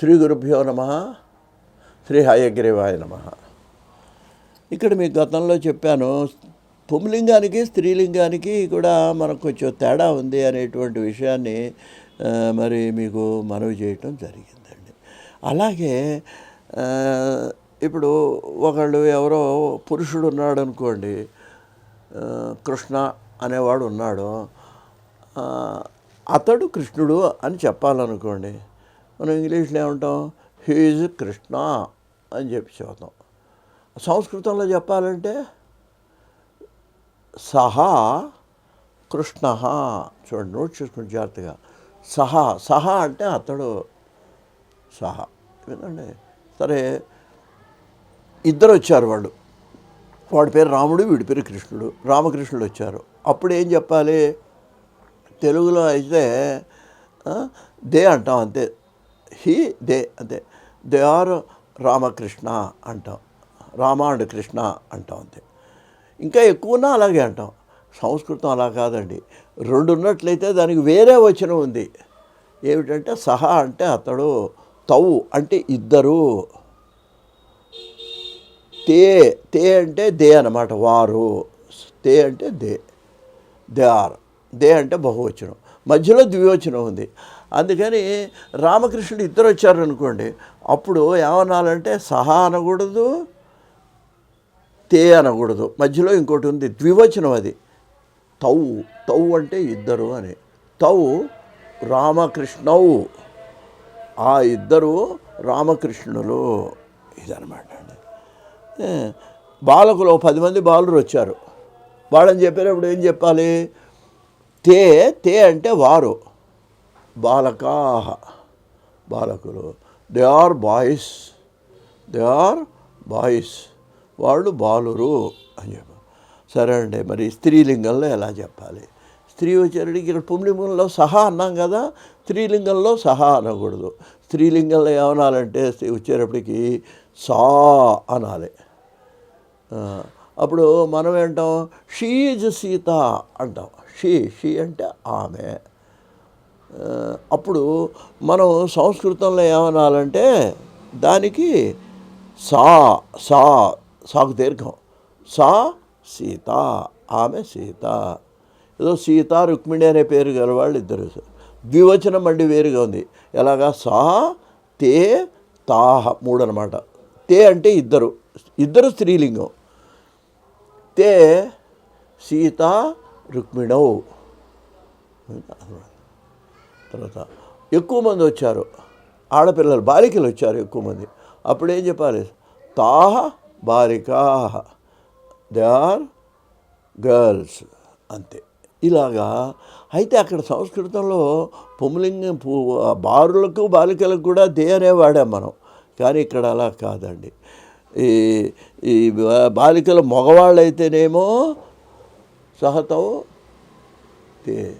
శ్రీ గురుభ్యో నమ శ్రీ హయగ్రీవాయ నమ. ఇక్కడ మీకు గతంలో చెప్పాను పుంలింగానికి స్త్రీలింగానికి కూడా మనకు కొంచెం తేడా ఉంది అనేటువంటి విషయాన్ని మరి మీకు మనవి చేయటం జరిగిందండి. అలాగే ఇప్పుడు ఒకళ్ళు ఎవరో పురుషుడు ఉన్నాడు అనుకోండి కృష్ణ అనేవాడు ఉన్నాడు అతడు కృష్ణుడు అని చెప్పాలనుకోండి మనం ఇంగ్లీష్లో ఏమంటాం? హీజ్ కృష్ణ అని చెప్పి చెబుతాం. సంస్కృతంలో చెప్పాలంటే సహా కృష్ణ. చూడండి నోట్ చేసుకుని జాగ్రత్తగా. సహా సహా అంటే అతడు సహా. వినండి. సరే ఇద్దరు వచ్చారు వాళ్ళు. వాడి పేరు రాముడు వీడి పేరు కృష్ణుడు. రామకృష్ణుడు వచ్చారు. అప్పుడు ఏం చెప్పాలి? తెలుగులో అయితే దే అంటాం అంతే. హీ దే అదే దే ఆర్ రామకృష్ణ అంటాం. రామ అండ్ కృష్ణ అంటాం అంతే. ఇంకా ఎక్కువనా అలాగే అంటాం. సంస్కృతం అలా కాదండి. రెండు ఉన్నట్లయితే దానికి వేరే వచనం ఉంది. ఏమిటంటే సహా అంటే అతడు తవు అంటే ఇద్దరు. తే తే అంటే దే అన్నమాట వారు. తే అంటే దే దే ఆర్. దే అంటే బహువచనం. మధ్యలో ద్వివచనం ఉంది. అందుకని రామకృష్ణుడు ఇద్దరు వచ్చారు అనుకోండి. అప్పుడు ఏమనాలంటే సహా అనకూడదు తే అనకూడదు. మధ్యలో ఇంకోటి ఉంది ద్వివచనం అది. తౌ తౌ అంటే ఇద్దరు అని. తౌ రామకృష్ణవు ఆ ఇద్దరు రామకృష్ణులు. ఇదనమాట అండి. బాలకులు పది మంది బాలురు వచ్చారు వాళ్ళని చెప్పేటప్పుడు ఏం చెప్పాలి? తే తే అంటే వారు. బాలకాహ. బాలకులు. They are boys. They are boys. వాళ్ళు బాలురు అని చెప్పారు సరే అండి మరి స్త్రీలింగంలో ఎలా చెప్పాలి? స్త్రీ వచ్చేటికి ఇక్కడ పుంలింగంలో సహా అన్నాం కదా స్త్రీలింగంలో సహా అనకూడదు. స్త్రీలింగంలో ఏమనాలంటే స్త్రీ వచ్చేటప్పటికి సా అనాలి. అప్పుడు మనం ఏంటాం షీజ్ సీత అంటాం. షీ షీ అంటే ఆమె. అప్పుడు మనం సంస్కృతంలో ఏమనాలంటే దానికి సా సా సాకు దీర్ఘం. సా సీత ఆమె సీత. ఏదో సీత రుక్మిణి అనే పేరు గల వాళ్ళు ఇద్దరు. ద్వివచనం మళ్ళీ వేరుగా ఉంది. ఎలాగా? సా తే తాహ మూడు అనమాట తే అంటే ఇద్దరు. ఇద్దరు స్త్రీలింగం. తే సీత రుక్మిణవు తర్వాత ఎక్కువ మంది వచ్చారు. ఆడపిల్లలు బాలికలు వచ్చారు ఎక్కువ మంది. అప్పుడు ఏం చెప్పాలి? తాహ బాలికా దే ఆర్ గర్ల్స్ అంతే. ఇలాగా అయితే అక్కడ సంస్కృతంలో పుంలింగం పు బారులకు బాలికలకు కూడా దే వాడాం మనం. కానీ ఇక్కడ అలా కాదండి. ఈ ఈ బాలికలు మగవాళ్ళు మగవాళ్ళైతేనేమో సహతో తే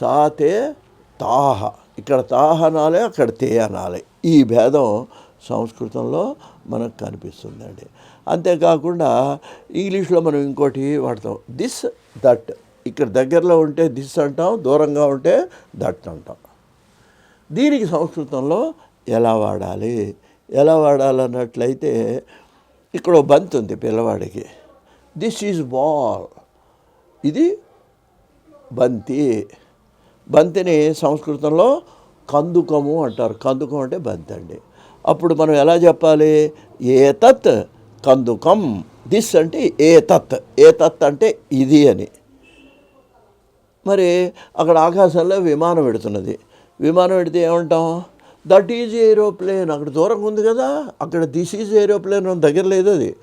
సాతే తాహ. ఇక్కడ తాహ అనాలి అక్కడ తే అనాలి. ఈ భేదం సంస్కృతంలో మనకు కనిపిస్తుందండి. అంతేకాకుండా ఇంగ్లీష్లో మనం ఇంకోటి వాడతాం. This that. ఇక్కడ దగ్గరలో ఉంటే దిస్ అంటాం దూరంగా ఉంటే దట్ అంటాం. దీనికి సంస్కృతంలో ఎలా వాడాలి? ఎలా వాడాలన్నట్లయితే ఇక్కడ బంత్ బంతి ఉంది పిల్లవాడికి. దిస్ ఈజ్ బాల్ ఇది బంతి. బంతిని సంస్కృతంలో కందుకము అంటారు. కందుకం అంటే బంతి అండి. అప్పుడు మనం ఎలా చెప్పాలి? ఏతత్ కందుకం. దిస్ అంటే ఏతత్. ఏతత్ అంటే ఇది అని. మరి అక్కడ ఆకాశంలో విమానం పెడుతున్నది. విమానం పెడితే ఏమంటాం? That is aeroplane. అక్కడ దూరంగా ఉంది కదా. అక్కడ దిస్ ఈజ్ ఏరోప్లేన్ దగ్గర లేదు అది.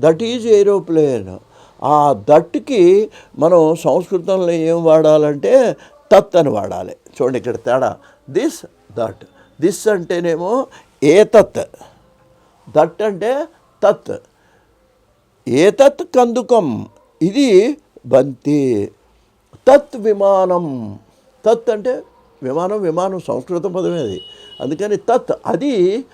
That is aeroplane. ఆ దట్కి మనం సంస్కృతంలో ఏం వాడాలంటే తత్ అని వాడాలి. చూడండి ఇక్కడ తేడా. This that. దిస్ అంటేనేమో ఏతత్. దట్ అంటే తత్. ఏతత్ కందుకం. ఇది బంతి. తత్ విమానం. తత్ అంటే విమానం విమానం సంస్కృత పదమే అది. అందుకని తత్ అది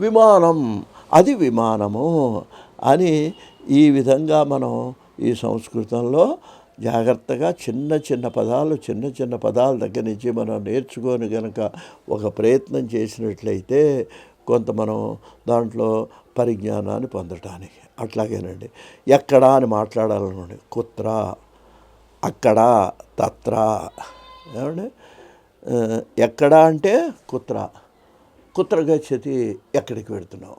విమానం. అది విమానము అని ఈ విధంగా మనం ఈ సంస్కృతంలో జాగ్రత్తగా చిన్న చిన్న పదాలు చిన్న చిన్న పదాల దగ్గర నుంచి మనం నేర్చుకొని కనుక ఒక ప్రయత్నం చేసినట్లయితే కొంత మనం దాంట్లో పరిజ్ఞానాన్ని పొందటానికి. అట్లాగేనండి. ఎక్కడా అని మాట్లాడాలనుకోండి. కుత్ర అక్కడ తత్ర. ఏమండి? ఎక్కడ అంటే కుత్ర. కుత్ర గచ్చతి ఎక్కడికి వెళుతున్నావు?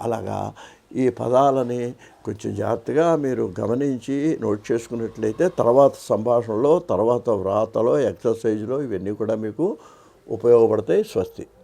అలాగా ఈ పదాలని కొంచెం జాగ్రత్తగా మీరు గమనించి నోట్ చేసుకున్నట్లయితే తర్వాత సంభాషణలో తర్వాత వ్రాతలో ఎక్సర్సైజ్లో ఇవన్నీ కూడా మీకు ఉపయోగపడతాయి స్వస్తి.